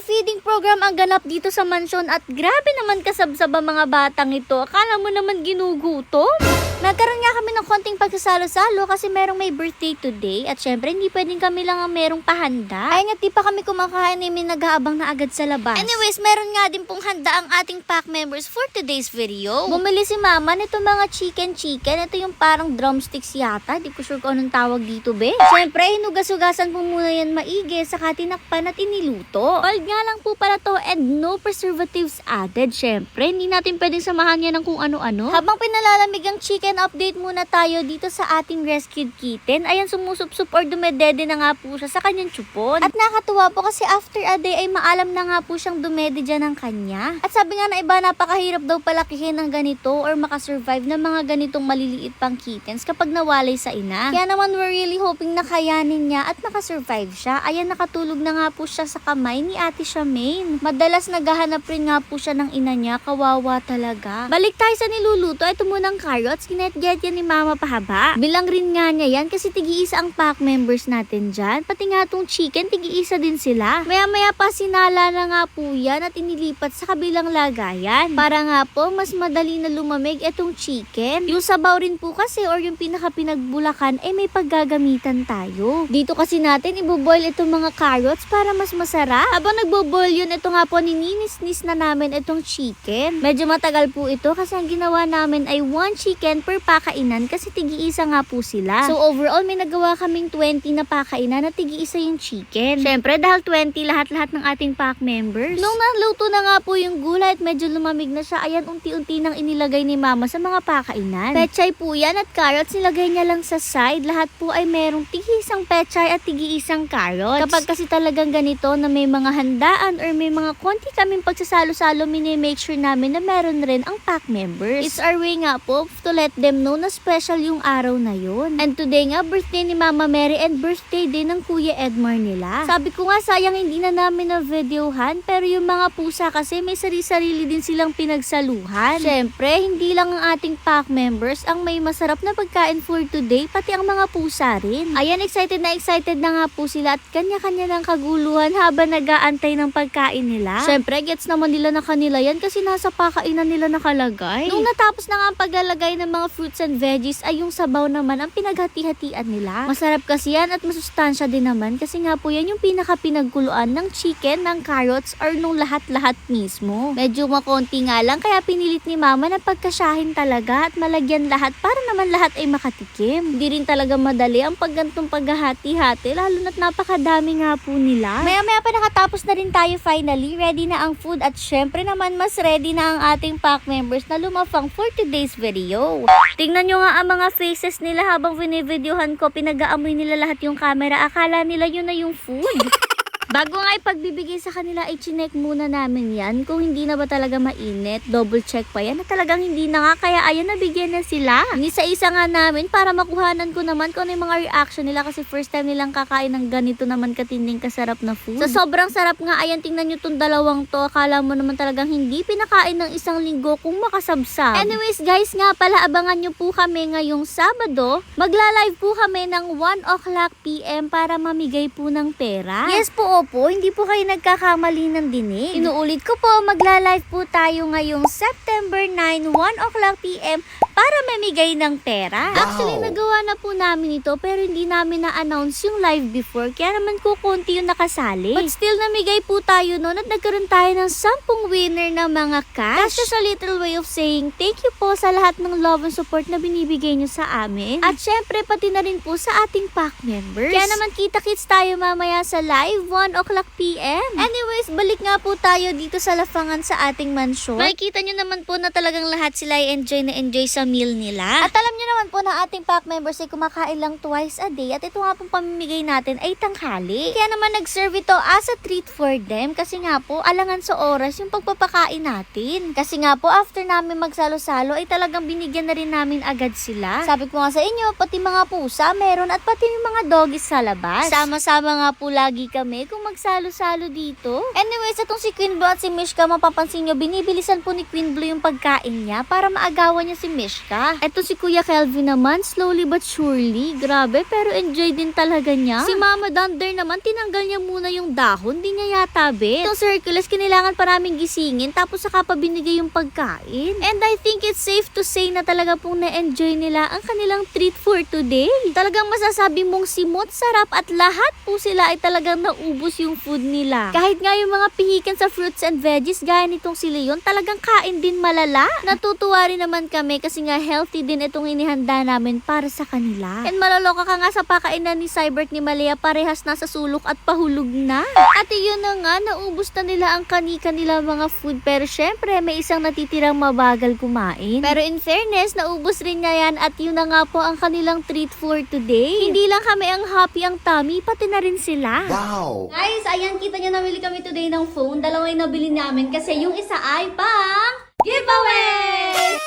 feeding program ang ganap dito sa mansyon at grabe naman kasabsab ang mga batang ito. Akala mo naman ginugutom? Nagkaroon nga kami ng konting pagsasalo-salo kasi merong may birthday today at syempre hindi pwedeng kami lang ang merong pahanda. Ay nga di pa kami kumakain eh, may nag-aabang na agad sa labas. Anyways, meron nga din pong handa ang ating pack members for today's video. Bumili si mama nito mga chicken chicken. Ito yung parang drumsticks yata. Di ko sure kung anong tawag dito be. Syempre, hinugas-hugasan po muna yan maigi saka tinakpan at iniluto. Old nga lang po pala to and no preservatives added. Syempre, hindi natin pwedeng samahan yan ng kung ano-ano. Habang pinalalamig ang chicken, update muna tayo dito sa ating rescued kitten. Ayan, sumusup-sup or dumedede na nga po siya sa kanyang chupon. At nakatuwa po kasi after a day ay maalam na nga po siyang dumede dyan ng kanya. At sabi nga na iba, napakahirap daw palakihin ng ganito or makasurvive ng mga ganitong maliliit pang kittens kapag nawalay sa ina. Kaya naman we're really hoping na kayanin niya at makasurvive siya. Ayan, nakatulog na nga po siya sa kamay ni Ate Charmaine. Madalas naghahanap rin nga po siya ng ina niya. Kawawa talaga. Balik tayo sa niluluto. Ito munang carrots. Kinet-get yan ni Mama pahaba. Bilang rin nga niya yan kasi tigi-isa ang pack members natin dyan. Pati nga tong chicken, tigi-isa din sila. Maya-maya pa sinala na nga po yan at inilipat sa kabilang lagayan. Para nga po, mas madali na lumamig itong chicken. Yung sabaw rin po kasi or yung pinaka-pinagbulakan ay may paggagamitan tayo. Dito kasi natin iboboil itong mga carrots para mas masarap. Habang nagboboil yun, ito nga po nininis-nis na namin itong chicken. Medyo matagal po ito kasi ang ginawa namin ay one chicken per pakainan kasi tigi-isa nga po sila. So overall, may nagawa kaming 20 na pakainan na tigi-isa yung chicken. Syempre, dahil 20 lahat-lahat ng ating pack members. Nung naluto na nga po yung gulay at medyo lumamig na siya, ayan unti-unti nang inilagay ni mama sa mga pakainan. Pechay po yan at carrots nilagay niya lang sa side. Lahat po ay merong tigi-isang pechay at tigi-isang carrots. Kapag kasi talagang ganito na may mga handaan or may mga konti kaming pagsasalo-salo, mini-make sure namin na meron rin ang pack members. It's our way nga po to let them know na special yung araw na yun. And today nga, birthday ni Mama Mary and birthday din ng Kuya Edmar nila. Sabi ko nga, sayang hindi na namin na videohan, pero yung mga pusa kasi may sarili-sarili din silang pinagsaluhan. Siyempre, hindi lang ang ating pack members ang may masarap na pagkain for today, pati ang mga pusa rin. Ayan, excited na excited na nga po sila at kanya-kanya ng kaguluhan habang nag-aantay ng pagkain nila. Siyempre, gets naman nila na kanila yan kasi nasa pakainan nila nakalagay. Nung natapos na nga ang paglalagay ng mga fruits and veggies ay yung sabaw naman ang pinaghati-hatian nila. Masarap kasi yan at masustansya din naman kasi nga po yan yung pinaka-pinagkuluan ng chicken, ng carrots, or nung lahat-lahat mismo. Medyo makonti nga lang kaya pinilit ni mama na pagkasyahin talaga at malagyan lahat para naman lahat ay makatikim. Hindi rin talaga madali ang paggantong paghahati-hati lalo na't napakadami nga po nila. Maya-maya pa nakatapos na rin tayo finally. Ready na ang food at syempre naman mas ready na ang ating pack members na lumafang for today's video. Tingnan nyo nga ang mga faces nila habang vinivideohan ko. Pinag-aamoy nila lahat yung camera. Akala nila yun na yung food. Bago nga ipagbibigay sa kanila, i-chinek muna namin yan. Kung hindi na ba talaga mainit, double check pa yan na talagang hindi na nga. Kaya ayan, nabigyan na sila. Isa-isa nga namin para makuhanan ko naman kung ano yung mga reaction nila kasi first time nilang kakain ng ganito naman katinding kasarap na food. Sa sobrang sarap nga, ayan, tingnan nyo tong dalawang to. Akala mo naman talagang hindi pinakain ng isang linggo kung makasabsab. Anyways, guys nga pala, abangan nyo po kami ngayong Sabado. Magla-live po kami ng 1 o'clock PM para mamigay po ng pera. Yes po, opo. Hindi po kayo nagkakamali ng dinig. Inuulit ko po, magla-live po tayo ngayong September 9, 1 o'clock PM para mamigay ng pera. Actually, nagawa na po namin ito pero hindi namin na-announce yung live before kaya naman kukunti yung nakasali. But still, namigay po tayo noon at nagkaroon tayo ng 10 winner na mga cash. That's just a little way of saying thank you po sa lahat ng love and support na binibigay nyo sa amin. At syempre, pati na rin po sa ating pack members. Kaya naman kita-kits tayo mamaya sa live 1 o'clock PM. Anyways, balik nga po tayo dito sa lafangan sa ating mansyon. Makikita nyo naman po na talagang lahat sila ay enjoy na enjoy sa meal nila. At alam nyo naman po na ating pack members ay kumakain lang twice a day at ito nga pong pamimigay natin ay tanghali. Kaya naman nag-serve ito as a treat for them kasi nga po alangan sa oras yung pagpapakain natin. Kasi nga po after namin magsalo-salo ay talagang binigyan na rin namin agad sila. Sabi ko nga sa inyo, pati mga pusa meron at pati yung mga doggies sa labas. Sama-sama nga po lagi kami kung magsalo-salo dito. Anyways, itong si Queen Blue at si Mishka, mapapansin nyo, binibilisan po ni Queen Blue yung pagkain niya para maagawan niya si Mishka. Eto si Kuya Kelvin naman, slowly but surely, grabe, pero enjoy din talaga niya. Si Mama Dunder naman, tinanggal niya muna yung dahon, di niya yata bet. Itong si Hercules, kinailangan pa namin gisingin, tapos saka pa binigay yung pagkain. And I think it's safe to say na talaga pong na-enjoy nila ang kanilang treat for today. Talagang masasabi mong simot, sarap at lahat po sila ay talagang naubos yung food nila. Kahit nga yung mga pihikan sa fruits and veggies gaya nitong si Leon, talagang kain din malala. Natutuwa rin naman kami kasi nga healthy din itong inihanda namin para sa kanila. And malaloka ka nga sa pakainan ni Cybert ni Malaya, parehas nasa sulok at pahulog na. At yun na nga, naubos na nila ang kanika nila mga food pero syempre may isang natitirang mabagal kumain. Pero in fairness, naubos rin niya yan at yun na nga po ang kanilang treat for today. Hindi lang kami ang happy ang tummy, pati na rin sila. Wow! Guys, ayan, kita nyo namili kami today ng phone. Dalawa yung nabili namin kasi yung isa ay pang giveaway!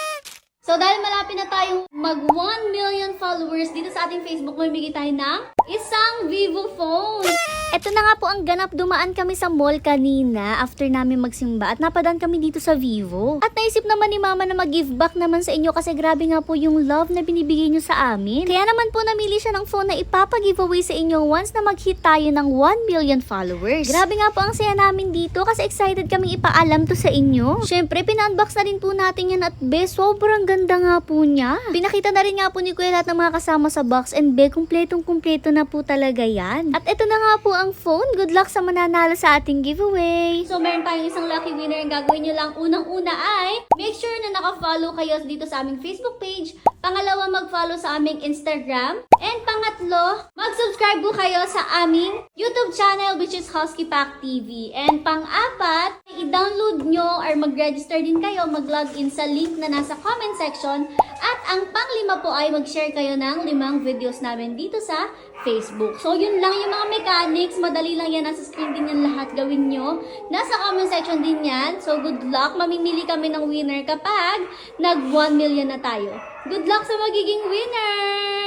So dahil malapit na tayong mag 1 million followers dito sa ating Facebook, mamimigay tayo ng isang Vivo phone. Ito na nga po ang ganap. Dumaan kami sa mall kanina after namin magsimba at napadaan kami dito sa Vivo. At naisip naman ni Mama na mag-give back naman sa inyo kasi grabe nga po yung love na binibigay nyo sa amin. Kaya naman po namili siya ng phone na ipapag-giveaway sa inyo once na mag-hit tayo ng 1 million followers. Grabe nga po ang saya namin dito kasi excited kaming ipaalam to sa inyo. Syempre, pina-unbox na rin po natin yan at be, sobrang ganda nga po niya. Pinakita na rin nga po ni Kuya lahat ng mga kasama sa box and be, kumpletong kumpleto na po talaga yan. At ito na nga po ang phone. Good luck sa mananalo sa ating giveaway. So, meron tayong isang lucky winner. Ang gagawin nyo lang unang-una ay make sure na naka-follow kayo dito sa aming Facebook page. Pangalawa, mag-follow sa aming Instagram. And pangatlo, mag-subscribe po kayo sa aming YouTube channel which is Husky Pack TV. And pang-apat, i-download nyo or mag-register din kayo, mag-login sa link na nasa comment section. At ang panglima po ay mag-share kayo ng limang videos namin dito sa Facebook. So, yun lang yung mga mechanics. Madali lang yan. Nasa screen din yan lahat gawin nyo. Nasa comment section din yan. So, good luck. Mamimili kami ng winner kapag nag 1 million na tayo. Good luck sa magiging winner!